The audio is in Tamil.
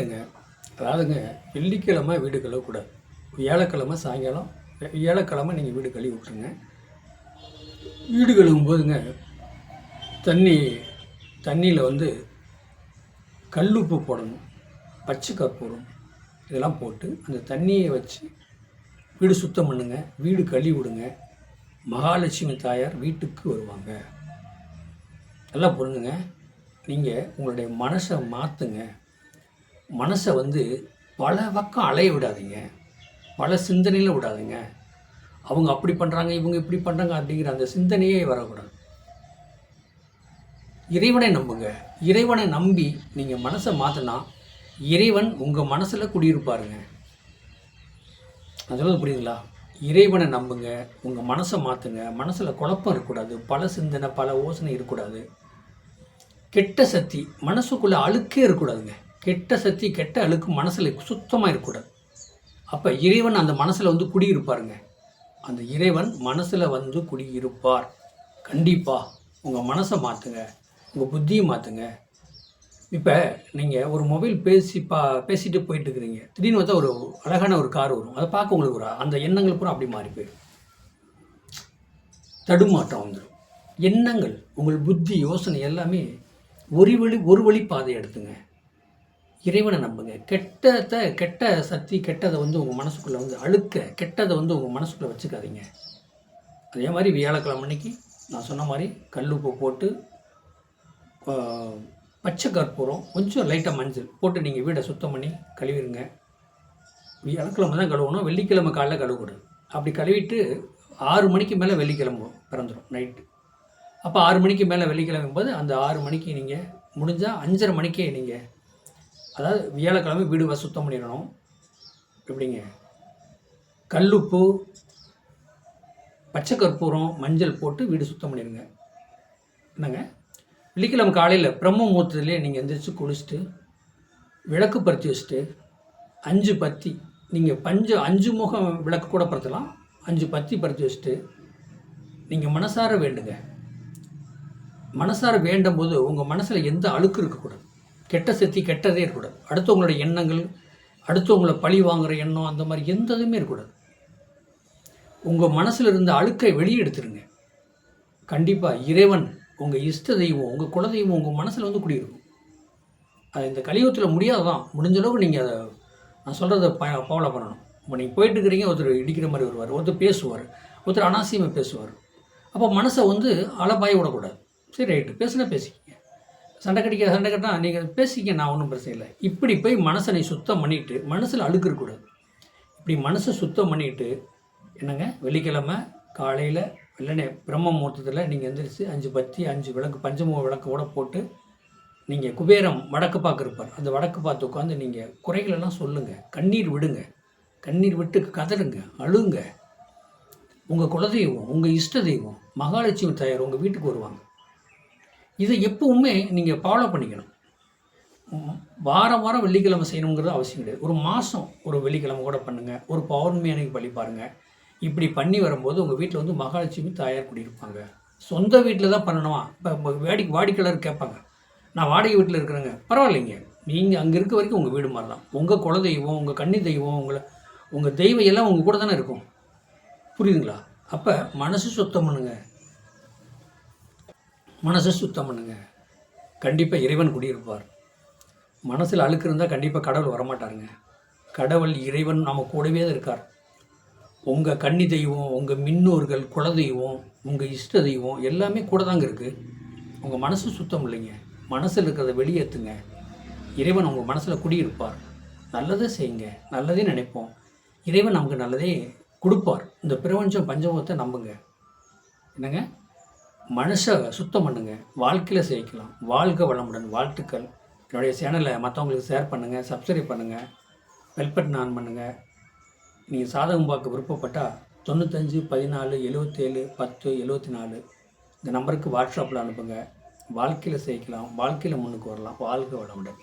அதாவதுங்க வெள்ளிக்கிழமை வீடு கழுவக்கூடாது. வியாழக்கிழமை சாயங்காலம் வியாழக்கிழமை நீங்கள் வீடு கழுவி விட்ருங்க வீடு கழுவும் போதுங்க தண்ணி தண்ணியில் வந்து கல்லுப்பு போடணும். பச்சை கற்பூரம் இதெல்லாம் போட்டு அந்த தண்ணியை வச்சு வீடு சுத்தம் பண்ணுங்க. வீடு கழுவி விடுங்க. மகாலட்சுமி தாயார் வீட்டுக்கு வருவாங்க. நல்லா புரிஞ்சுங்க நீங்கள் உங்களுடைய மனசை மாற்றுங்க மனசை வந்து பல பக்கம் அலைய விடாதீங்க. பல சிந்தனையில் விடாதீங்க. அவங்க அப்படி பண்ணுறாங்க இவங்க இப்படி பண்ணுறாங்க அப்படிங்கிற அந்த சிந்தனையே வரக்கூடாது. இறைவனை நம்புங்க. இறைவனை நம்பி நீங்கள் மனசை மாற்றினா இறைவன் உங்கள் மனசில் குடியிருப்பாருங்க. நான் புரியுதுங்களா? இறைவனை நம்புங்க. உங்கள் மனசை மாற்றுங்க மனசில் குழப்பம் இருக்கக்கூடாது. பல சிந்தனை பல யோசனை இருக்கக்கூடாது. கெட்ட சக்தி மனசுக்குள்ளே அழுக்கே இருக்கக்கூடாதுங்க. கெட்ட சக்தி கெட்ட அழுக்கு மனசில் சுத்தமாக இருக்கக்கூடாது. அப்போ இறைவன் அந்த மனசில் வந்து குடியிருப்பாருங்க. அந்த இறைவன் மனசில் வந்து குடியிருப்பார். கண்டிப்பாக உங்கள் மனசை மாற்றுங்க உங்கள் புத்தியை மாற்றுங்க இப்போ நீங்கள் ஒரு மொபைல் பேசி பா பேசிட்டு போயிட்டு இருக்கிறீங்க திடீர்னு பார்த்தா ஒரு அழகான ஒரு கார் வரும். அதை பார்க்க உங்களுக்கு ஒரு அந்த எண்ணங்கள் பூரா அப்படி மாறி போயிடும். தடுமாற்றம் வந்துடும் எண்ணங்கள் உங்கள் புத்தி யோசனை எல்லாமே ஒரு வழி ஒரு வழி பாதை எடுத்துங்க. இறைவனை நம்புங்க. கெட்டதை கெட்ட சக்தி கெட்டதை வந்து உங்கள் மனசுக்குள்ளே வந்து அழுக்க கெட்டதை வந்து உங்கள் மனசுக்குள்ளே வச்சுக்காதீங்க. அதே மாதிரி வியாழக்கிழமை அன்னைக்கு நான் சொன்ன மாதிரி கல்லுப்பு போட்டு பச்சை கற்பூரம் கொஞ்சம் லைட்டாக மஞ்சள் போட்டு நீங்கள் வீடை சுத்தம் பண்ணி கழுவிடுங்க வியாழக்கிழமை தான் கழுவணும். வெள்ளிக்கிழமை காலைல கழுவக்கூடாது அப்படி கழுவிட்டு ஆறு மணிக்கு மேலே வெள்ளிக்கிழமை பிறந்துடும் நைட்டு அப்போ ஆறு மணிக்கு மேலே வெள்ளிக்கிழமை போது அந்த ஆறு மணிக்கு நீங்கள் முடிஞ்சால் அஞ்சரை மணிக்கே நீங்கள் அதாவது வியாழக்கிழமை வீடு வ- சுத்தம் பண்ணிடணும். எப்படிங்க? கல்லுப்பு பச்சை கற்பூரம் மஞ்சள் போட்டு வீடு சுத்தம் பண்ணிடுங்க. என்னங்க? வெள்ளிக்கிழமை காலையில் பிரம்ம முகூர்த்தத்துலேயே நீங்கள் எந்திரிச்சு குளிச்சுட்டு விளக்கு பறித்து வச்சுட்டு அஞ்சு பத்தி நீங்கள் பஞ்சு அஞ்சு முகம் விளக்கு கூட படுத்தலாம் அஞ்சு பத்தி பறித்து வச்சுட்டு நீங்கள் மனசார வேண்டுங்க. மனசார வேண்டும் போது உங்கள் மனசில் எந்த அழுக்கு இருக்கக்கூடாது. கெட்ட சக்தி கெட்டதே இருக்கக்கூடாது. அடுத்தவங்களோட எண்ணங்கள் அடுத்தவங்கள பழி வாங்குகிற எண்ணம் அந்த மாதிரி எந்த இதுவுமே இருக்கக்கூடாது. உங்கள் மனசில் இருந்த அழுக்கை வெளியே எடுத்துருங்க. கண்டிப்பாக இறைவன் உங்கள் இஷ்ட தெய்வம் உங்கள் குலதெய்வம் உங்கள் மனசில் வந்து குடியிருக்கும். அது இந்த கலியுகத்தில் முடியாதான் முடிஞ்ச அளவுக்கு நீங்கள் அதை நான் சொல்கிறத ப ஃபாலோ பண்ணணும். இப்போ நீங்கள் போயிட்டு இருக்கிறீங்க ஒருத்தர் இடிக்கிற மாதிரி வருவார் ஒருத்தர் பேசுவார் ஒருத்தர் அனாவசியமாக பேசுவார். அப்போ மனசை வந்து அலபாய விடக்கூடாது சரி ரைட்டு. பேசுனா பேசி. சண்டை கடிக்க சண்டை கட்டினா நீங்கள் பேசிக்க நான் ஒன்றும் பிரச்சனை இல்லை. இப்படி போய் மனசை நீ சுத்தம் பண்ணிட்டு மனசில் அழுக்கு இருக்கக்கூடாது இப்படி மனசை சுத்தம் பண்ணிட்டு என்னங்க? வெள்ளிக்கிழமை காலையில் வெள்ளனே பிரம்ம முகூர்த்தத்தில் நீங்கள் எந்திரிச்சு அஞ்சு பத்தி அஞ்சு விளக்கு பஞ்சமுக விளக்கோட போட்டு நீங்கள் குபேரம் வடக்கு பார்க்க இருப்பார். அந்த வடக்கு பார்த்து உட்காந்து நீங்கள் குறைகளெல்லாம் சொல்லுங்கள் கண்ணீர் விடுங்க. கண்ணீர் விட்டு கதறுங்க அழுங்க. உங்கள் குலதெய்வம் உங்கள் இஷ்ட தெய்வம் மகாலட்சுமி தாயார் உங்கள் வீட்டுக்கு வருவாங்க. இதை எப்பவுமே நீங்கள் ஃபாலோ பண்ணிக்கணும். வாரம் வாரம் வெள்ளிக்கிழமை செய்யணுங்கிறது அவசியம் கிடையாது. ஒரு மாதம் ஒரு வெள்ளிக்கிழமை கூட பண்ணுங்கள் ஒரு பௌர்ணமி அன்னைக்கு பழி பாருங்கள் இப்படி பண்ணி வரும்போது உங்கள் வீட்டில் வந்து மகாலட்சுமி தாயார் குடியிருப்பாங்க. சொந்த வீட்டில் தான் பண்ணணுமா? இப்போ வேடிக்கை வாடிக்கையாளர் கேட்பாங்க. நான் வாடகை வீட்டில் இருக்கிறேங்க. பரவாயில்லைங்க. நீங்கள் அங்கே இருக்க வரைக்கும் உங்கள் வீடு மாதிரி தான் உங்கள் குல தெய்வம் உங்கள் கன்னி தெய்வம் உங்களை உங்கள் தெய்வம் எல்லாம் உங்கள் கூட தானே இருக்கும். புரியுதுங்களா? அப்போ மனசு சுத்தம் பண்ணுங்கள் மனசை சுத்தம் பண்ணுங்க. கண்டிப்பாக இறைவன் குடியிருப்பார். மனசில் அழுக்கு இருந்தால் கண்டிப்பாக கடவுள் வரமாட்டாருங்க. கடவுள் இறைவன் நம்ம கூடவே தான் இருக்கார். உங்கள் கன்னி தெய்வம் உங்கள் மின்னோர்கள் குலதெய்வம் உங்கள் இஷ்ட தெய்வம் எல்லாமே கூட தாங்க இருக்குது உங்கள் மனசு சுத்தம் இல்லைங்க. மனசில் இருக்கிறத வெளியேற்றுங்க இறைவன் உங்கள் மனசில் குடியிருப்பார். நல்லதை செய்யுங்க. நல்லதே நினைப்போம். இறைவன் நமக்கு நல்லதே கொடுப்பார். இந்த பிரபஞ்சம் பஞ்சமத்தை நம்புங்க. என்னங்க? மனசை சுத்தம் பண்ணுங்க வாழ்க்கையில் சேர்க்கலாம் வாழ்க வளமுடன் வாழ்த்துக்கள். என்னுடைய சேனலை மற்றவங்களுக்கு ஷேர் பண்ணுங்கள் சப்ஸ்கிரைப் பண்ணுங்கள் பெல் பட்டன் ஆன் பண்ணுங்கள் நீங்கள் சாதகம் பார்க்க விருப்பப்பட்டால் தொண்ணூத்தஞ்சு பதினாலு எழுவத்தேழு பத்து எழுவத்தி நாலு இந்த நம்பருக்கு வாட்ஸ்அப்பில் அனுப்புங்க. வாழ்க்கையில் சேர்க்கலாம் வாழ்க்கையில் முன்னுக்கு வரலாம். வாழ்க வளமுடன்.